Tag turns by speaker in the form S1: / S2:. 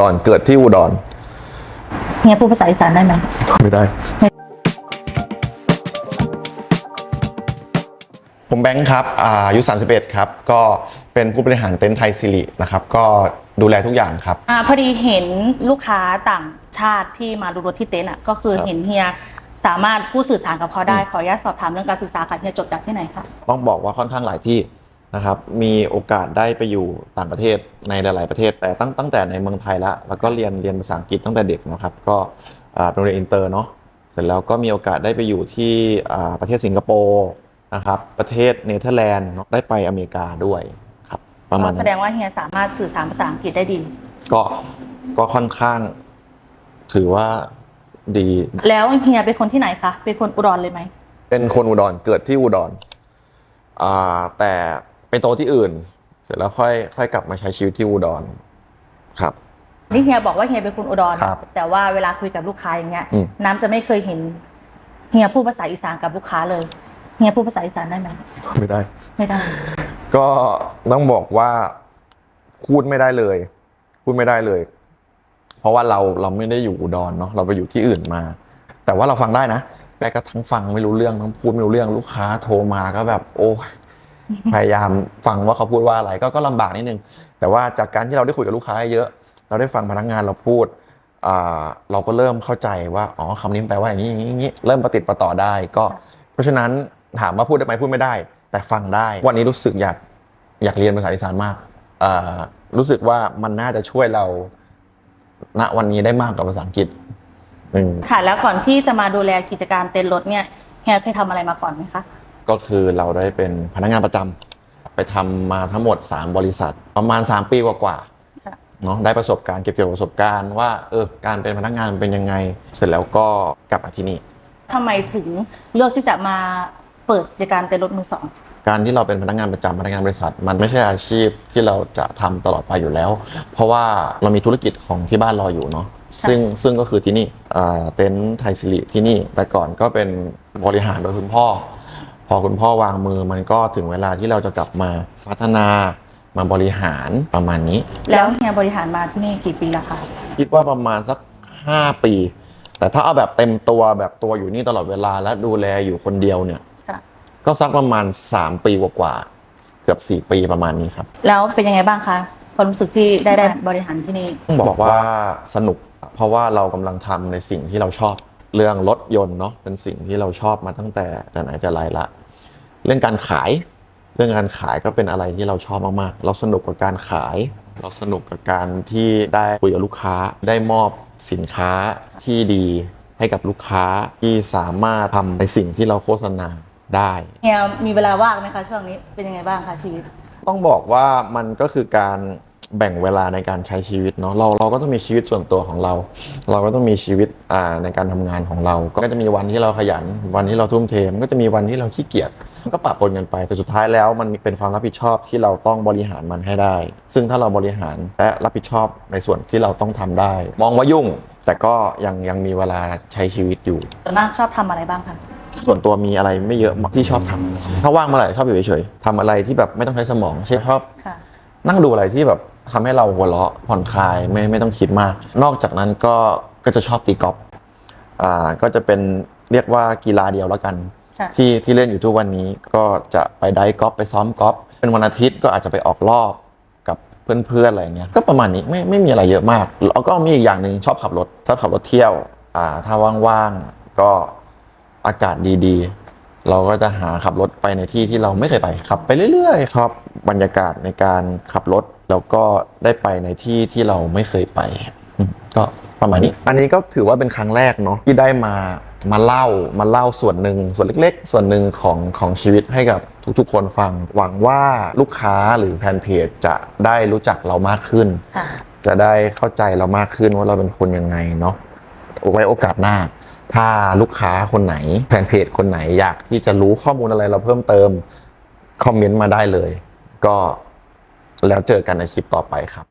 S1: ดร เกิดที่อุดร
S2: เฮียพูดภาษาอีสานได้ไหม
S1: ไม่ได้ ผมแบงค์ครับอาอายุ 31 ครับ ก็เป็นผู้บริหารเต็นท์ไทยสิรินะครับ ก็ดูแลทุกอย่างครับ
S2: อ่าพอดีเห็นลูกค้าต่างชาติที่มาดูรถที่เต็นท์อะก็คือ
S1: ครับ
S2: เห็นเฮียสามารถพูดสื่อสารกับเขาได้ขออนุญาตสอบถามเรื่องการศึกษาค่ะเฮียจบจากที่ไหนคะ
S1: ต้องบอกว่าค่อนข้างหลายที่นะครับ มีโอกาสได้ไปอยู่ต่างประเทศ ในหลาย ๆประเทศ แต่ตั้งตั้งแต่ในเมืองไทยแล้วแล้วก็เรียนเรียนภาษาอังกฤษตั้งแต่เด็กนะครับ ก็อ่าเป็นโรงเรียนอินเตอร์เนาะเสร็จแล้วก็มีโอกาสได้ไปอยู่ที่อ่าประเทศสิงคโปร์นะครับประเทศเนเธอร์แลนด์เนอะได้ไปอเมริกาด้วยครับประมาณ
S2: ก็แส
S1: นั้น
S2: ดงว่าเฮียสามารถสื่อสารภาษาอังกฤษได้ดี
S1: ก็ก็ค่อนข้างถือว่าดี
S2: แล้วเฮียเป็นคนที่ไหนคะเป็นคนอุดรเลยไหม
S1: เป็นคนอุดรเกิดที่อุดรอ่าแต่ไปโตที่อื่นเส ร็จแล้วค่อยค่อยกลับมาใช้ชีวิตที่อุดรครับ
S2: นี่เฮียบอกว่าเฮียเป็นคนอุดร
S1: ครับ
S2: แต่ว่าเวลาคุยกับลูกค้าอย่างเงี้ย
S1: อืม
S2: น้ำจะไม่เคยเห็นเฮียพูดภาษาอีสานกับลูกค้าเลยเฮียพูดภาษาอีสานได้ไหม
S1: ไม่ได้
S2: ไม่ได้
S1: ก็ต้องบอกว่าพูดไม่ได้เลย พูดไม่ได้เลย เพราะว่าเราเราไม่ได้อยู่อุดรเนาะเราไปอยู่ที่อื่นมา แต่ว่าเราฟังได้นะแต่ก็ทั้งฟังไม่รู้เรื่องทั้งพูดไม่รู้เรื่องลูกค้าโทรมาก็แบบ โอ้ย พยายามฟังว่าเขาพูดว่าอะไรก็ก็ลำบากนิดนึง แต่ว่าจากการที่เราได้คุยกับลูกค้าเยอะ เราได้ฟังพนักงานเราพูดอ่าเราก็เริ่มเข้าใจว่าอ๋อคำนี้มันแปลว่าอย่างนี้อย่างนี้อย่างนี้เริ่มประติดประต่อได้ ก็เพราะฉะนั้นถามว่าพูดได้ไหมพูดไม่ได้ แต่ฟังได้ วันนี้รู้สึกอยากอยากเรียนภาษาอีสานมากอ่ารู้สึกว่ามันน่าจะช่วยเราณวันนี้ได้มากกว่าภาษาอังกฤษอืม
S2: ค่ะแล้วก่อนที่จะมาดูแลกิจการเต็นท์รถเนี่ยเฮียเคยทำอะไรมาก่อนไหมคะ
S1: ก็คือเราได้เป็นพนักงานประจำไปทำมาทั้งหมด 3 บริษัท ประมาณ 3 ปีกว่าๆ
S2: ค่ะ
S1: เนาะได้ประสบการณ์เก็บเกี่ยวประสบการณ์ว่าเออการเป็นพนักงานเป็นยังไง เสร็จแล้วก็กลับมาที่นี่
S2: ทำไมถึงเลือกที่จะมาเปิดกิจการเต็นท์รถมือสอง
S1: การที่เราเป็นพนักงานประจำพนักงานบริษัท มันไม่ใช่อาชีพที่เราจะทำตลอดไปอยู่แล้ว เพราะว่าเรามีธุรกิจของที่บ้านรออยู่เนาะซึ่งซึ่งก็คือที่นี่อ่าเต็นท์ไทยสิริที่นี่แต่ก่อนก็เป็นบริหารโดยคุณพ่อ พอคุณพ่อวางมือมันก็ถึงเวลาที่เราจะกลับมาพัฒนามาบริหารประมาณนี้
S2: แล้วเฮียบริหารมาที่นี่กี่ปีแล้วคะ
S1: คิดว่าประมาณสัก 5 ปี แต่ถ้าเอาแบบเต็มตัวแบบตัวอยู่นี่ตลอดเวลาและดูแลอยู่คนเดียวเนี่ย
S2: ค่ะ
S1: ก็สักประมาณ 3 ปีกว่าๆเกือบ 4 ปีประมาณนี้ครับ
S2: แล้วเป็นยังไงบ้างคะความรู้สึกที่ได้ได้บริหารที่นี่
S1: ต้องบอกว่าสนุก เพราะว่าเรากำลังทำในสิ่งที่เราชอบเรื่องรถยนต์เนาะเป็นสิ่งที่เราชอบมาตั้งแต่แต่ไหนแต่ไรละ เรื่องการขาย เรื่องการขายก็เป็นอะไรที่เราชอบมากๆ เราสนุกกับการขาย เราสนุกกับการที่ได้คุยกับลูกค้า ได้มอบสินค้าที่ดีให้กับลูกค้าที่สามารถทำในสิ่งที่เราโฆษณาได้
S2: เฮียมีเวลาว่างไหมคะช่วงนี้เป็นยังไงบ้างคะชีวิต
S1: ต้องบอกว่ามันก็คือการ แบ่งเวลาในการใช้ชีวิตเนาะเราเราก็ต้องมีชีวิตส่วนตัวของเรา เราก็ต้องมีชีวิตอ่าในการทำงานของเรา ก็จะมีวันที่เราขยัน วันที่เราทุ่มเทมันก็จะมีวันที่เราขี้เกียจมันก็ปะปนกันไปแต่สุดท้ายแล้วมันเป็นความรับผิดชอบที่เราต้องบริหารมันให้ได้ ซึ่งถ้าเราบริหารและรับผิดชอบในส่วนที่เราต้องทำได้ มองว่ายุ่ง แต่ก็ยังยังมีเวลาใช้ชีวิตอยู่
S2: ส่วนมากชอบทำอะไรบ้างคะ
S1: ส่วนตัวมีอะไรไม่เยอะที่ชอบทำถ้าว่างเมื่อไหร่ชอบอยู่เฉยๆทำอะไรที่แบบไม่ต้องใช้สมองเช่นชอบ
S2: ค่ะ
S1: นั่งดูอะไรที่แบบ ทำให้เราหัวเราะผ่อนคลายไม่ไม่ต้องคิดมาก นอกจากนั้นก็ก็จะชอบตีกอล์ฟอ่าก็จะเป็นเรียกว่ากีฬาเดียวแล้วกัน
S2: ค่ะ
S1: ที่ที่เล่นอยู่ทุกวันนี้ก็จะไปไดฟ์กอล์ฟไปซ้อมกอล์ฟเป็นวันอาทิตย์ก็อาจจะไปออกรอบกับเพื่อนๆอะไรอย่างเงี้ยก็ประมาณนี้ไม่ไม่มีอะไรเยอะมากแล้วก็มีอีกอย่างหนึ่งชอบขับรถชอบขับรถเที่ยวอ่าถ้าว่างๆก็อากาศดีๆ เราก็จะหาขับรถไปในที่ที่เราไม่เคยไปขับไปเรื่อยๆชอบบรรยากาศในการขับรถ แล้วก็ได้ไปในที่ที่เราไม่เคยไปอืมก็ประมาณนี้ อันนี้ก็ถือว่าเป็นครั้งแรกเนาะที่ได้มามาเล่ามาเล่าส่วนหนึ่งส่วนเล็ก ๆ ส่วนหนึ่งของของชีวิตให้กับทุกๆ คนฟัง หวังว่าลูกค้าหรือแฟนเพจจะได้รู้จักเรามากขึ้น
S2: ค่ะ
S1: จะได้เข้าใจเรามากขึ้นว่าเราเป็นคนยังไงเนาะไว้โอกาสหน้า ถ้าลูกค้าคนไหน แฟนเพจคนไหนอยากที่จะรู้ข้อมูลอะไรเราเพิ่มเติม คอมเมนต์มาได้เลย ก็ แล้วเจอกันในคลิปต่อไปครับ